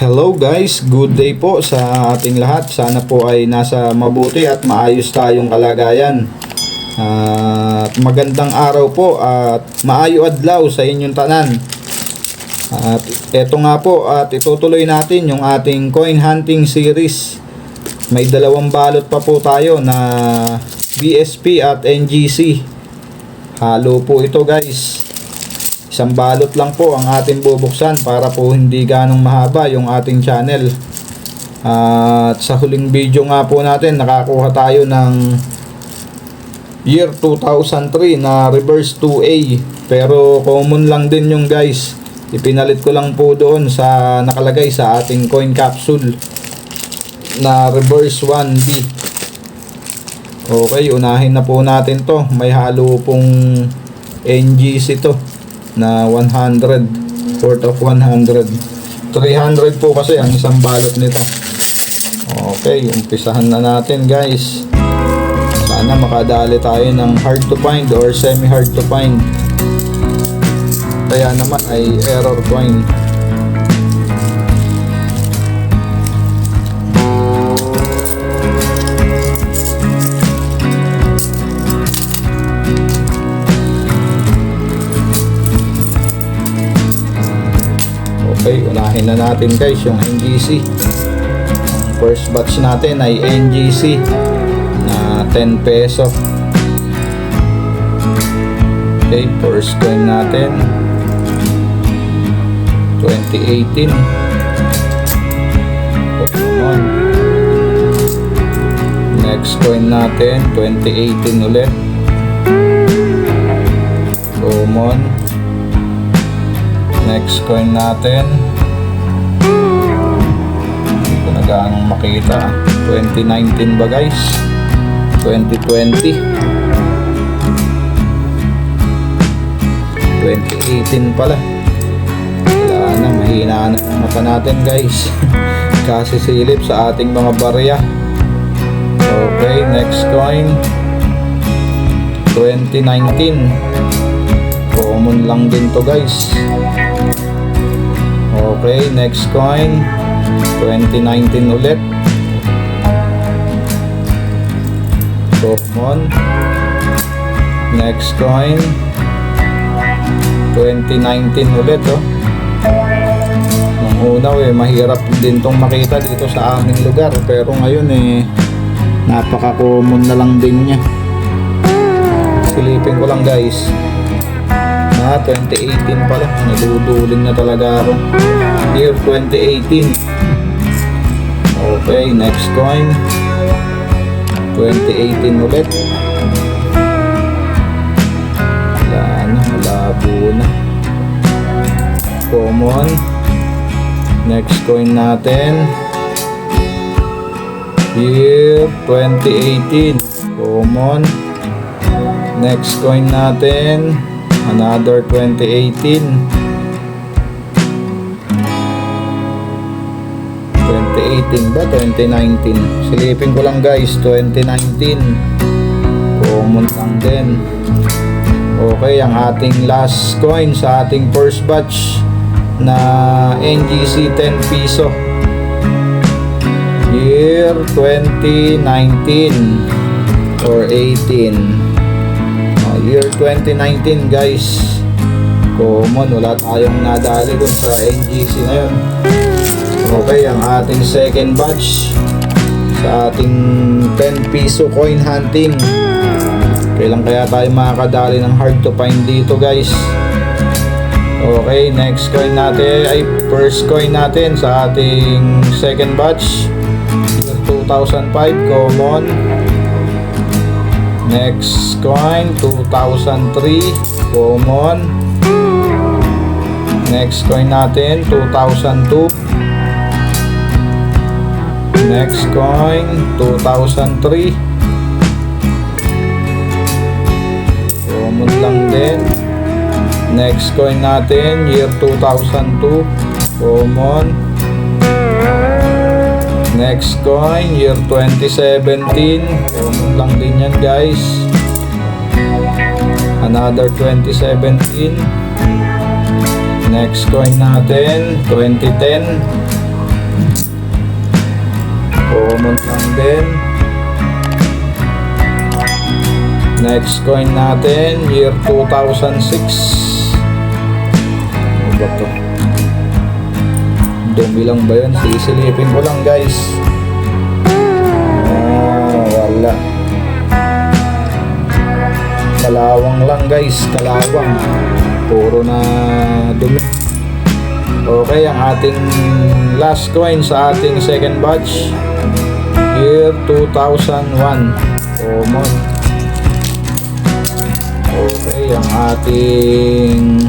Hello guys, good day po sa ating lahat. Sana po ay nasa mabuti at maayos tayong kalagayan. At magandang araw po at maayo adlaw sa inyong tanan. At eto nga po at itutuloy natin yung ating coin hunting series. May dalawang balot pa po tayo na BSP at NGC. Halo po ito guys. Isang balot lang po ang ating bubuksan para po hindi ganong mahaba yung ating channel. At sa huling video nga po natin, nakakuha tayo ng year 2003 na reverse 2A. Pero common lang din yung guys. Ipinalit ko lang po doon sa nakalagay sa ating coin capsule na reverse 1B. Okay, unahin na po natin to. May halo pong NGC to na 100 worth of 100 300 po kasi ang isang balot nito. Okay umpisahan na natin guys. Sana makadali tayo ng hard to find or semi hard to find. Kaya naman ay error coin Okay, unahin na natin guys yung NGC. First batch natin ay NGC na 10 peso. Okay, first coin natin 2018. Pokemon. Next coin natin 2018 ulit. Pokemon. Next coin natin. Hindi ko na gaanong makita. 2019 ba guys? 2020. 2018 pala. Wala na, mahina na mata natin guys. Kasi silip sa ating mga barya. Okay, next coin. 2019. Common lang din to guys. Okay, next coin. 2019 ulit. Common. Next coin. 2019 ulit, oh. Nung una, eh, mahirap din tong makita dito sa aming lugar. Pero ngayon, eh, napaka-common na lang din niya. Silipin ko lang, guys. Ah, 2018 pala. Naduduling na talaga ako. Year 2018. Okay, next coin. 2018 ulit. Wala na, malabo na. Common. Next coin natin. Year 2018. Common. Next coin natin. Another 2018. 2018 ba? 2019. Silipin ko lang guys, 2019. Common lang din. Okay, ang ating last coin sa ating first batch na NGC 10 piso. Year 2019 or 18. Year 2019 guys. Common, wala tayong nadali dun sa NGC na yun. Okay, ang ating second batch sa ating 10 piso coin hunting. Kailan kaya tayo makakadali ng hard to find dito guys? Okay, next coin natin ay first coin natin sa ating second batch. Year 2005 common. Next coin 2003 common. Next coin natin 2002. Next coin 2003. Common lang din. Next coin natin, year 2002. Common. Next coin, year 2017. Common lang din yan guys. Another 2017. Next coin natin, 2010. Common lang din. Next coin natin, year 2006. Ano ba to? Dumi lang ba yun? Sisilipin ko lang guys. Ah, wala. Kalawang lang guys, kalawang. Puro na dumi. Okay, ang ating last coin sa ating second batch. Year 2001. Common. Okay, ang ating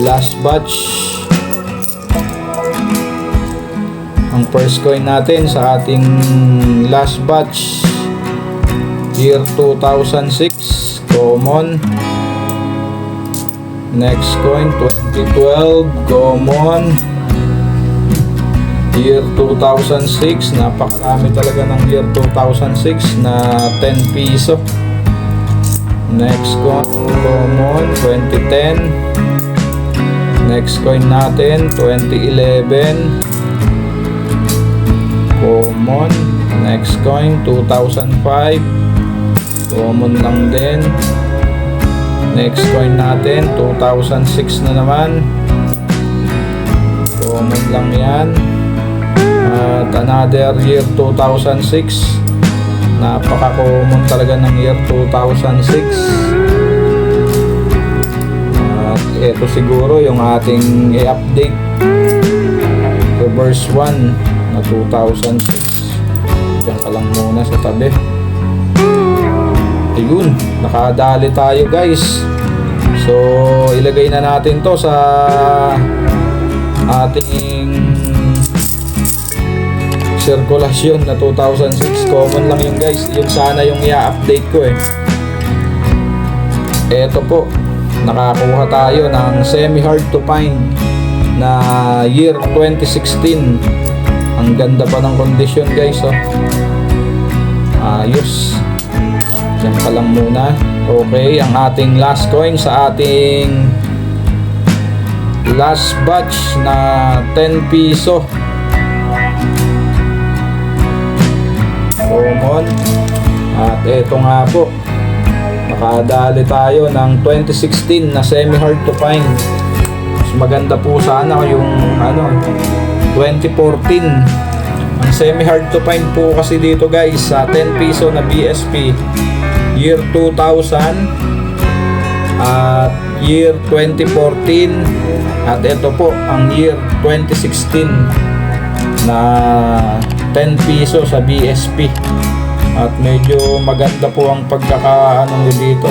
last batch. Ang first coin natin sa ating last batch. Year 2006. Common. Next coin 2012. Common. Year 2006. Napakarami talaga ng year 2006 na 10 piso. Next coin, common, 2010. Next coin natin, 2011. Common. Next coin, 2005. Common lang din. Next coin natin, 2006 na naman. Common lang yan. At another year, 2006 napaka-common talaga ng year 2006 at ito siguro yung ating i-update reverse 1 na 2006 dyan ka lang muna sa tabi. Ayun nakadali tayo guys. So ilagay na natin to sa ating sirkulasyon na 2006 common lang yung guys. Yun sana yung i-update ko eh. Eto po nakakuha tayo ng semi hard to find na year 2016 ang ganda pa ng condition guys oh. Ayos. Dyan ka lang muna. Okay ang ating last coin sa ating last batch na 10 piso. Common at eto nga po nakadali tayo ng 2016 na semi hard to find. Mas maganda po sana yung ano 2014 ang semi hard to find po kasi dito guys sa 10 piso na BSP year 2000 at year 2014 at ito po ang year 2016 na 10 piso sa BSP at medyo maganda po ang pagkakaano dito.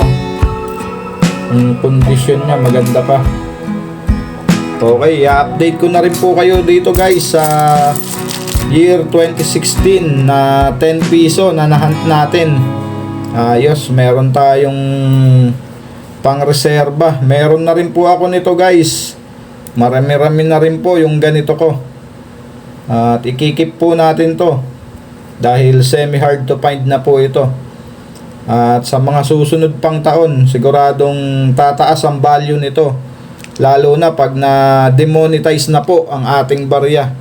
Ang condition niya maganda pa okay i-update ko na rin po kayo dito guys sa year 2016 na 10 piso na nahunt natin ayos meron tayong pang reserva meron na rin po ako nito guys marami-rami na rin po yung ganito ko at ikikip po natin to dahil semi hard to find na po ito. At sa mga susunod pang taon, siguradong tataas ang value nito. Lalo na pag na demonetize na po ang ating barya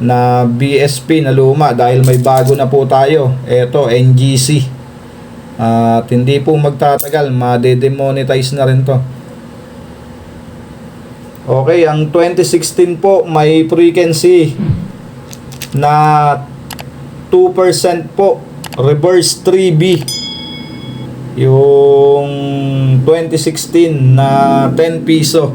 na BSP na luma dahil may bago na po tayo. Ito, NGC. At hindi po magtatagal, ma-demonetize na rin to. Okay, ang 2016 po may frequency na 2% po reverse 3B yung 2016 na 10 piso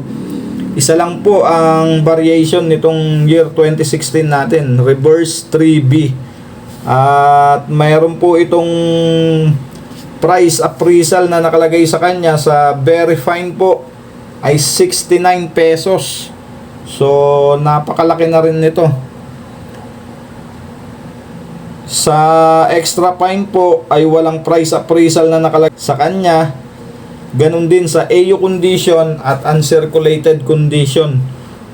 isa lang po ang variation nitong year 2016 natin reverse 3B at mayroon po itong price appraisal na nakalagay sa kanya sa very fine po ay 69 pesos. So napakalaki na rin nito. Sa extra fine po ay walang price appraisal na nakalagay sa kanya. Ganun din sa AU condition at uncirculated condition.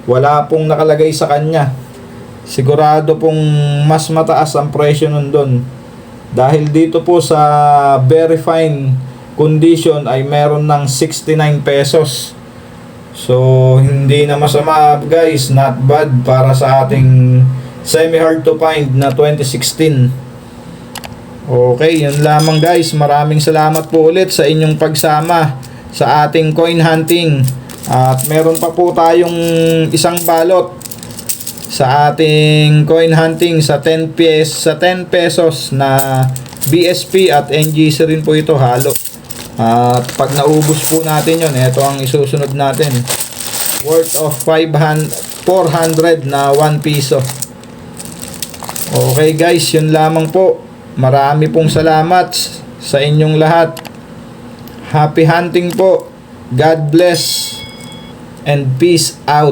Wala pong nakalagay sa kanya. Sigurado pong mas mataas ang presyo nun doon. Dahil dito po sa very fine condition ay meron ng 69 pesos. So, hindi na masama guys, not bad para sa ating semi hard to find na 2016. Okay, yun lamang guys. Maraming salamat po ulit sa inyong pagsama sa ating coin hunting. At meron pa po tayong isang balot sa ating coin hunting sa 10 PS sa 10 pesos na BSP at NGC rin po ito halo. At pag naubos po natin yon, ito ang isusunod natin. Worth of 500 400 na 1 piso. Okay guys, yun lamang po. Marami pong salamat sa inyong lahat. Happy hunting po. God bless and peace out.